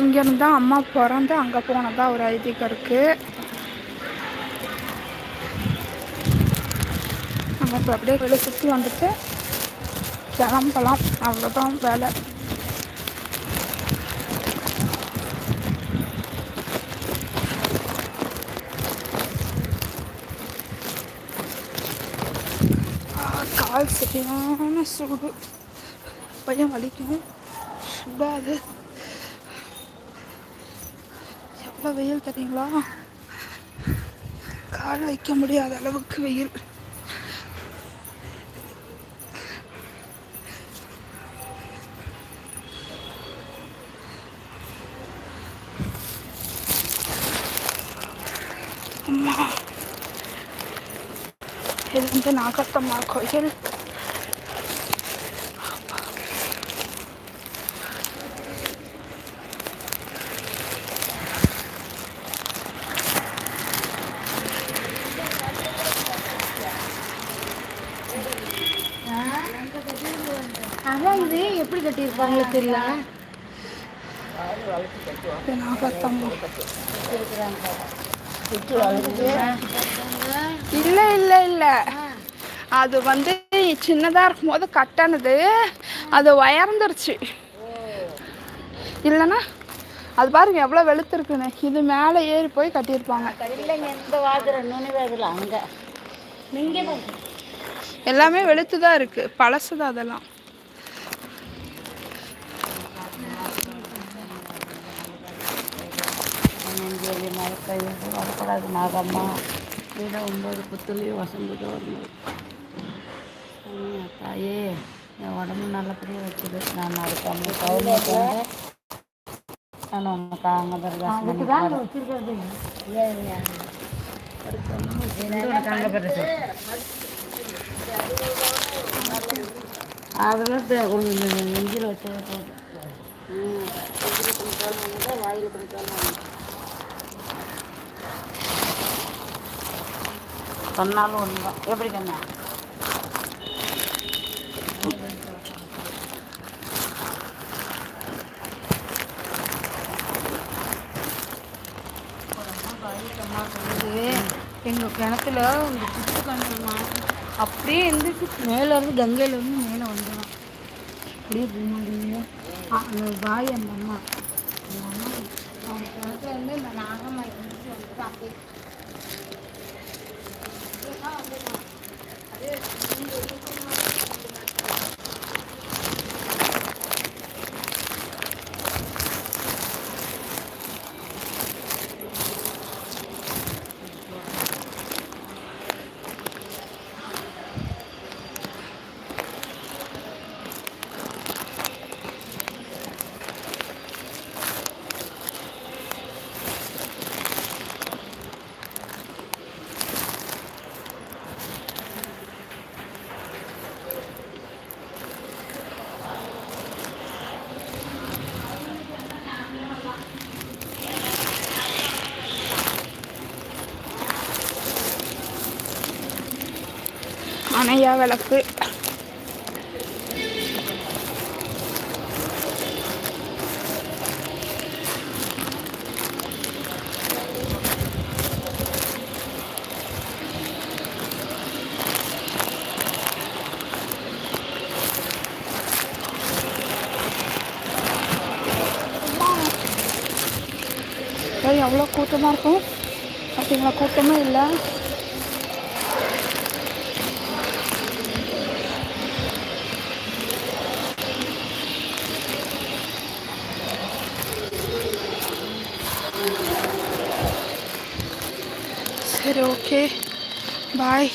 இங்கேருந்து தான் அம்மா பிறந்து அங்கே போனதா ஒரு ஐதீகம் இருக்குது அங்கே இப்போ அப்படியே வெளியே சுற்றி வந்துட்டு கிளம்பலாம். அவ்வளோதான் வேலை. கால் சரியான சூடு. பையன் வலிக்கும். சுடாது இவ்வளோ வெயில் தெரியுங்களா? கால் வைக்க முடியாத அளவுக்கு வெயில். அம்மா இது வந்து நாகத்தம்மா கோயில். அதான் இது எப்படி கட்டியிருப்பாங்களோ தெரியல. இல்லை இல்லை இல்லை. அது வந்து சின்னதாக இருக்கும்போது கட்டினது. அது உயர்ந்துருச்சு. இல்லைன்னா அது பாருங்க எவ்வளோ வெளுத்துருக்குன்னு இது மேலே ஏறி போய் கட்டியிருப்பாங்க. எல்லாமே வெளுத்து தான் இருக்குது பழசு தான் அதெல்லாம். நெஞ்சேலி மரக்கை வரக்கூடாது நாகம்மா. வீட ஒம்பது புத்துலையும் வசந்தது வரணும் தாயே என் உடம்பு நல்லபடியாக வச்சுது நான் அதுக்கு அவங்க கவுனிட்டு நான் உனக்கு அங்கே தான் வச்சுருக்கிறது. உனக்கு அங்கே பெருசு அதெல்லாம் நெஞ்சில் வச்சு வாயில் கொடுத்தாலும் சொன்னாலும் ஒன்று தான் எப்படி கண்ணா எங்கள் கிணத்துல இந்த சுற்று கண்ணு அப்படியே எழுந்திரிச்சு மேலே இருந்து கங்கையிலேருந்து மேலே வந்துடும். அப்படியே போக அந்த பாய் அந்த அம்மா. அந்த அம்மா. அவங்க கிணத்துல இருந்து இந்த நாகம்மா எழுந்திரிச்சு வந்துட்டு அப்படியே அணையா விளக்கு. எவ்வளோ கூட்டமாக இருக்கும். பார்த்தீங்களா கூட்டமே இல்லை. Okay. Bye.